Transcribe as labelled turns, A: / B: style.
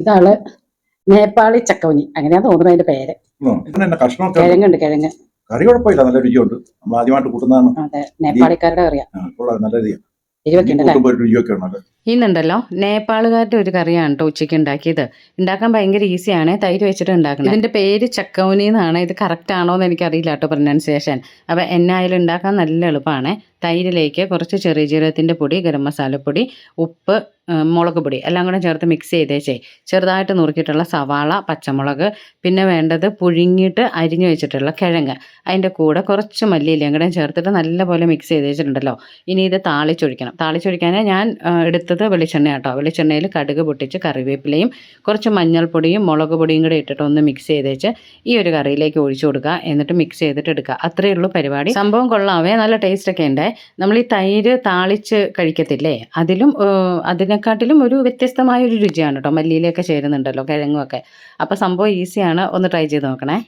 A: ഇതാണ് നേപ്പാളി ചക്കവഞ്ഞി അങ്ങനെയാ തോന്നുന്നത് അതിന്റെ പേര്.
B: കഷ്ണമൊക്കെ.
A: കിഴങ്ങുണ്ട് കിഴങ്ങ്.
B: കറി കുഴപ്പമില്ല. നല്ല രുചിയുണ്ട്. നമ്മൾ ആദ്യമായിട്ട് കൂട്ടുന്നതാണ്.
A: അതെ നേപ്പാളിക്കാരുടെ കറിയാ.
B: നല്ല രുചിയാണ്
A: എരിവൊക്കെ ഉണ്ടല്ലേ.
C: ഇന്നുണ്ടല്ലോ നേപ്പാളുകാരുടെ ഒരു കറിയാണ് കേട്ടോ ഉച്ചയ്ക്ക് ഉണ്ടാക്കിയത്. ഉണ്ടാക്കാൻ ഭയങ്കര ഈസിയാണ് തൈര് വെച്ചിട്ട് ഉണ്ടാക്കുന്നത്. ഇതിന്റെ പേര് ചക്കൗനി എന്നാണ്. ഇത് കറക്റ്റ് ആണോ എന്ന് എനിക്കറിയില്ല കേട്ടോ പ്രൊനൗൺസിയേഷൻ അപ്പോൾ എന്നായാലും ഉണ്ടാക്കാൻ നല്ല എളുപ്പമാണ്. തൈരിലേക്ക് കുറച്ച് ചെറിയ ജീരകത്തിന്റെ പൊടി ഗരം മസാലപ്പൊടി ഉപ്പ് മുളക് പൊടി എല്ലാം കൂടെ ചേർത്ത് മിക്സ് ചെയ്തേച്ചേ. ചെറുതായിട്ട് നുറുക്കിയിട്ടുള്ള സവാള പച്ചമുളക് പിന്നെ വേണ്ടത് പുഴുങ്ങിയിട്ട് അരിഞ്ഞു വെച്ചിട്ടുള്ള കിഴങ്ങ്. അതിന്റെ കൂടെ കുറച്ച് മല്ലിയിലയും കൂടെ ചേർത്തിട്ട് നല്ലപോലെ മിക്സ് ചെയ്ത് വെച്ചിട്ടുണ്ടല്ലോ ഇനി ഇത് താളിച്ചൊഴിക്കണം. താളിച്ചൊഴിക്കാൻ ഞാൻ ആ, എടുത്തത് വെളിച്ചെണ്ണ കേട്ടോ വെളിച്ചെണ്ണയിൽ കടുക് പൊട്ടിച്ച് കറിവേപ്പിലയും കുറച്ച് മഞ്ഞൾപ്പൊടിയും മുളക് പൊടിയും കൂടെ ഇട്ടിട്ട് ഒന്ന് മിക്സ് ചെയ്തേച്ച് ഈ ഒരു കറിയിലേക്ക് ഒഴിച്ചു കൊടുക്കുക. എന്നിട്ട് മിക്സ് ചെയ്തിട്ട് എടുക്കുക. അത്രയേ ഉള്ളൂ പരിപാടി. സംഭവം കൊള്ളാവേ. നല്ല ടേസ്റ്റ് ഒക്കെ ഉണ്ട്. നമ്മൾ ഈ തൈര് താളിച്ച് കഴിക്കത്തില്ലേ? അതിലും അതിനെക്കാട്ടിലും ഒരു വ്യത്യസ്തമായ ഒരു രുചിയാണ് കേട്ടോ. മല്ലിയിലൊക്കെ ചേരുന്നുണ്ടല്ലോ കിഴങ്ങും ഒക്കെ അപ്പോൾ സംഭവം ഈസിയാണ് ഒന്ന് ട്രൈ ചെയ്ത് നോക്കണേ.